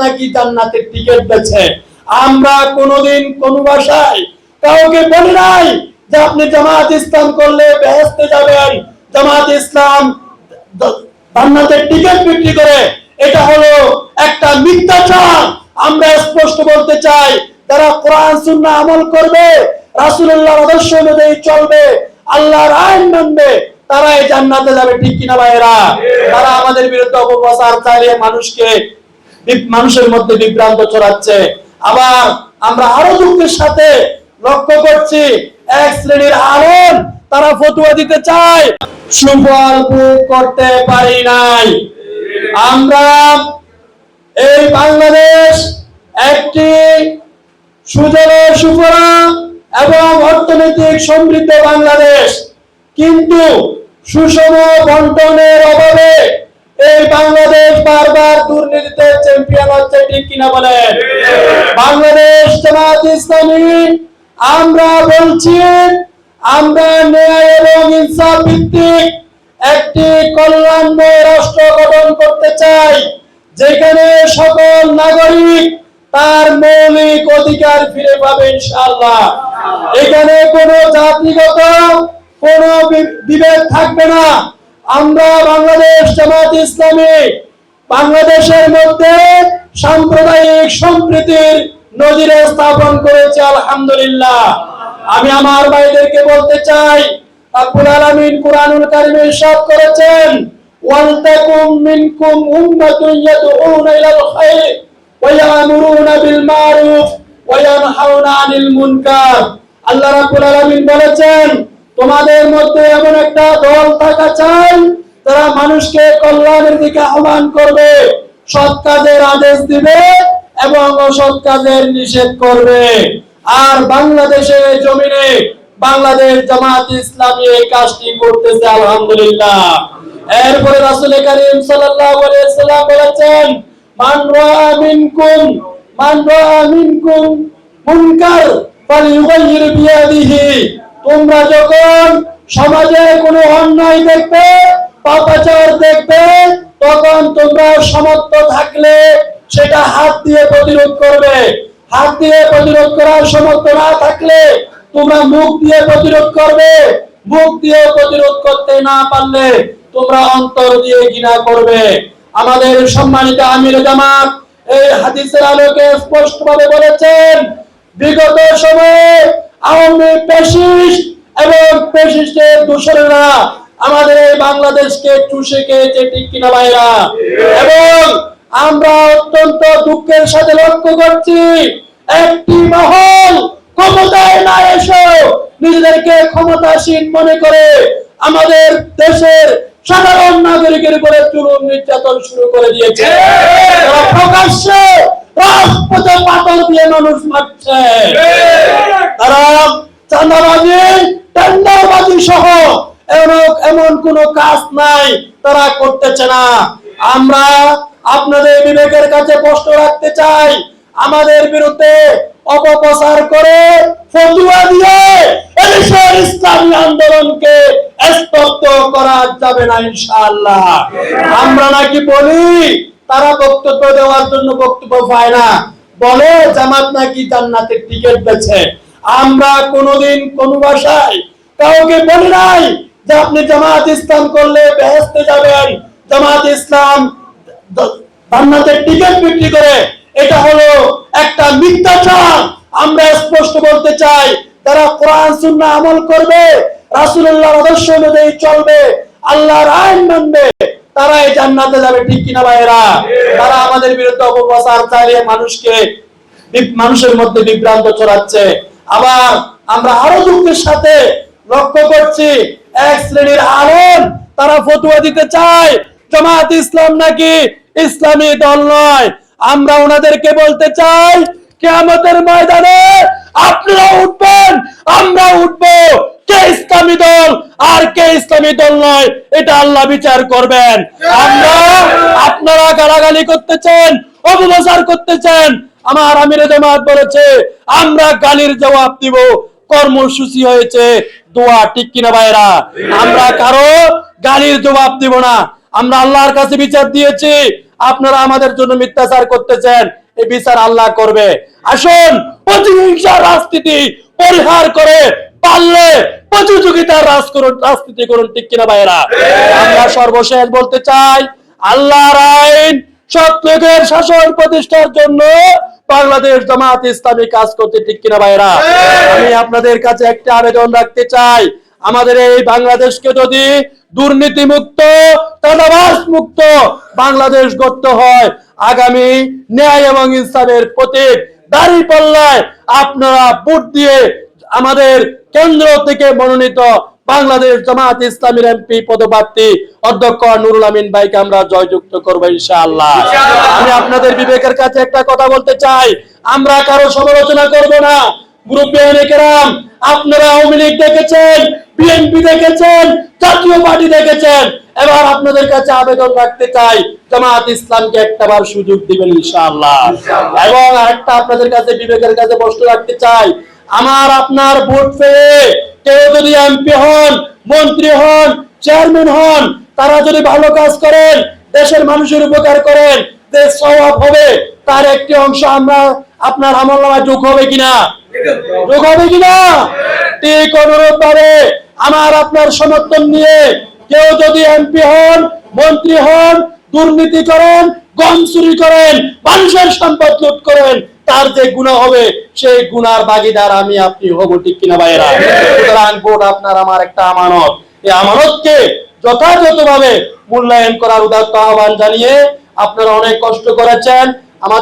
নাকি জান্নাতের টিকিট বেছে? আমরা কোনোদিন কোন ভাষায় কাউকে বলি নাই যে আপনি জামাত ইসলাম করলে বেহেস্তে যাবেন। জামাত ইসলাম জান্নাতের টিকিট বিক্রি করে। এটা হলো একটা মিথ্যাচার। আমরা স্পষ্ট বলতে চাই যারা কোরআন সুন্নাহ আমল করবে রাসূলুল্লাহর আদর্শ অনুযায়ী চলবে আল্লাহর আইন মানবে তারা এই জান্নাতে যাবে। ঠিক কিনা ভাইয়েরা? তারা আমাদের বিরুদ্ধে অপপ্রচার চালিয়ে মানুষকে মানুষের মধ্যে বিভ্রান্ত ছড়াচ্ছে। আবার আমরা আরও দুঃখের সাথে লক্ষ্য করছি, এক শ্রেণির আলেম তারা ফতুয়া দিতে চায়। সুফল ভোগ করতে পারি নাই। আমরা এই বাংলাদেশ একটি সুজলা সুফলা এবং অর্থনৈতিক সমৃদ্ধ বাংলাদেশ। কিন্তু সুষম বন্টনের অভাবে এই বাংলাদেশ বারবার দুর্নীতিতে চ্যাম্পিয়ন হচ্ছে, ঠিক কিনা বলেন? বাংলাদেশ জামাত ইসলামী, আমরা বলছি, আমরা ন্যায় এবং ইনসাফ ভিত্তিক একটি কল্যাণময় রাষ্ট্র গঠন করতে চাই, যেখানে সকল নাগরিক তার মৌলিক অধিকার ফিরে পাবে ইনশাআল্লাহ। এখানে কোনো জাতিগত কোনো বিভেদ থাকবে না। আমরা বাংলাদেশ জামাত ইসলামী বাংলাদেশের মধ্যে সাম্প্রদায়িক সম্প্রীতির নজিরে স্থাপন করেছে, আলহামদুলিল্লাহ। আমি আমার ভাইদেরকে বলতে চাই করেছেন মিনকুম মারুফ আনিল আল্লাহ রাব্বুল আলামিন বলেছেন তোমাদের মধ্যে এমন একটা দল থাকা চাই তারা মানুষকে কল্যাণের দিকে আহ্বান করবে, সৎ কাজের আদেশ দিবে এবং অসৎ কাজের নিষেধ করবে। আর বাংলাদেশের জমিনে বাংলাদেশ জামাত ইসলামী এই কাজটি করতেছে, আলহামদুলিল্লাহ। এরপরে রাসূল করিম সাল্লাল্লাহু সাল্লাম বলেছেন, মান রাআ মিনকুম, মান রাআ মিনকুম মুনকার ফালিয়ুগাইয়ির বিয়াদিহি। তোমরা যখন সমাজে কোনো অন্যায় দেখবে, পাপাচার দেখবে, তখন তোমরা সমর্থ থাকলে সেটা হাত দিয়ে প্রতিরোধ করবে। হাত দিয়ে প্রতিরোধ করার সমর্থ না থাকলে তোমরা মুখ দিয়ে প্রতিরোধ করবে। মুখ দিয়ে প্রতিরোধ করতে না পারলে তোমরা অন্তর দিয়ে ঘৃণা করবে। আমাদের সম্মানিত আমির জামাত এই হাদিসের আলোকে স্পষ্টভাবে বলেছেন, বিগত সময়ে আওয়ামী পেশিস্ট এবং পেশিস্টের দূষণেরা আমাদের বাংলাদেশকে চুষে খেয়েছে, ঠিক কিনা ভাইরা? এবং আমরা অত্যন্ত দুঃখের সাথে লক্ষ্য করছি, একটি মহল ক্ষমতায় না এসে নিজেদেরকে ক্ষমতাসীন মনে করে আমাদের দেশের সাধারণ নাগরিকের উপরে চুলুম নির্যাতন শুরু করে দিয়েছে। প্রকাশ্যে রাজপথে পাথর দিয়ে মানুষ মারছে। তারা চাঁদাবাজি, টেন্ডারবাজি সহ এমন কাজ নাই, তারা করতেছে না। আমরা আপনাদের বিবেকের কাছে প্রশ্ন রাখতে চাই, আমাদের বিরুদ্ধে অপপ্রচার করে ফতুয়া দিয়ে এদেশের ইসলামী আন্দোলনকে স্তব্ধ করা যাবে না ইনশাআল্লাহ। আমরা নাকি বলি, তারা বক্তব্য দেওয়ার জন্য বক্তব্য পায় না। বলে জামাত নাকি জান্নাতের টিকিট বেছে। আমরা কোনোদিন কোন ভাষায় কাউকে বলি নাই যে আপনি জামাত ইসলাম করলে বেহেস্তে যাবেন। জামাত ইসলাম জান্নাতের টিকিট বিক্রি করে, এটা হলো একটা মিথ্যাচার। আমরা স্পষ্ট বলতে চাই, যারা কোরআন, সুন্নাহ আমল করবে, রাসূলুল্লাহর আদর্শ অনুযায়ী চলবে, আল্লাহর আইন মানবে তারা এই জান্নাতে যাবে, ঠিক কিনা ভাইয়েরা? তারা আমাদের বিরুদ্ধে অপপ্রচার চালিয়ে মানুষকে, মানুষের মধ্যে বিভ্রান্ত ছড়াচ্ছে। আবার আমরা আরও দুঃখের সাথে লক্ষ্য করছি, এক শ্রেণির আলেম, তারা ফতুয়া দিতে চায় জামাত ইসলাম নাকি ইসলামী দল নয়। আমরা ওনাদেরকে বলতে চাই, কেয়ামতের ময়দানে আপনারা উঠবেন, আমরা উঠবো। কে ইসলামী দল আর কে ইসলামী দল নয়, এটা আল্লাহ বিচার করবেন। আমরা আপনারা গালাগালি করতেছেন অপপ্রচার করতেছেন আমার আমিরে জামাত বলেছে, আমরা গালির জবাব দিব, কর্মসূচি হয়েছে, দোয়া ঠিক কিনা ভাইরা আমরা কারও গালির জবাব দিব না, আমরা আল্লাহর কাছে বিচার দিয়েছি, আপনারা আমাদের জন্য মিথ্যাচার করতেছেন এই বিচার আল্লাহ করবে। আসুন প্রতিহিংসা রাজনীতি পরিহার করে পারলে প্রতিযোগিতার রাজ করুন, রাজনীতি করুন, ঠিক কিনা ভাইয়েরা? আমরা সর্বশেষ বলতে চাই, আল্লাহর আইন লোকের শাসন প্রতিষ্ঠার জন্য বাংলাদেশ জামাত ইসলামী কাজ করতে ঠিক কিনা ভাইরা আমি আপনাদের কাছে একটা আবেদন রাখতে চাই, আমাদের এই বাংলাদেশকে যদি দুর্নীতি মুক্ত চাঁদাবাস মুক্ত বাংলাদেশ গড়তে হয়, আগামী ন্যায় এবং ইনসাফের প্রতীক দাঁড়ি পাল্লায় আপনারা ভোট দিয়ে আমাদের কেন্দ্র থেকে মনোনীত বাংলাদেশ জামাত ইসলামীর এমপি পদপ্রার্থী অধ্যক্ষ নুরুল আমিন ভাইকে আমরা জয়যুক্ত করব ইনশাআল্লাহ। আমি আপনাদের বিবেকের কাছে একটা কথা বলতে চাই। আমরা কারও সমালোচনা করব না। গ্রুপ কেরাম আপনারা আওয়ামী লীগ দেখেছেন বিএনপি দেখেছেন জাতীয় পার্টি দেখেছেন। এবার আপনাদের কাছে আবেদন রাখতে চাই জামাত ইসলামকে একটাবার সুযোগ দিবেন ইনশাআল্লাহ। এবং আরেকটা আপনাদের কাছে বিবেকের কাছে প্রশ্ন রাখতে চাই আমার আপনার ভোট পেয়ে কেউ যদি এমপি হন, মন্ত্রী হন, চেয়ারম্যান হন, তারা যদি ভালো কাজ করেন, দেশের মানুষের উপকার করেন, দেশ স্বভাব হবে, তার একটি অংশ আমরা আপনার আমল নামায় যোগ হবে কিনা? যোগ হবে কিনা? ঠিক অনুরোধ ভাবে আমার আপনার সমর্থন নিয়ে কেউ যদি এমপি হন, মন্ত্রী হন, দুর্নীতি করেন, গম চুরি করেন, মানুষের সম্পদ লুট করেন তার যে গুণা হবে সেই গুনার ভাগিদার আমি আপনি হব ঠিক কিনা ভাইয়েরা? সুতরাং ভোট আপনার আমার একটা আমানত। এই আমানতকে যথাযথভাবে মূল্যায়ন করার উদাত্ত আহ্বান জানিয়ে আপনারা অনেক কষ্ট করেছেন। আমার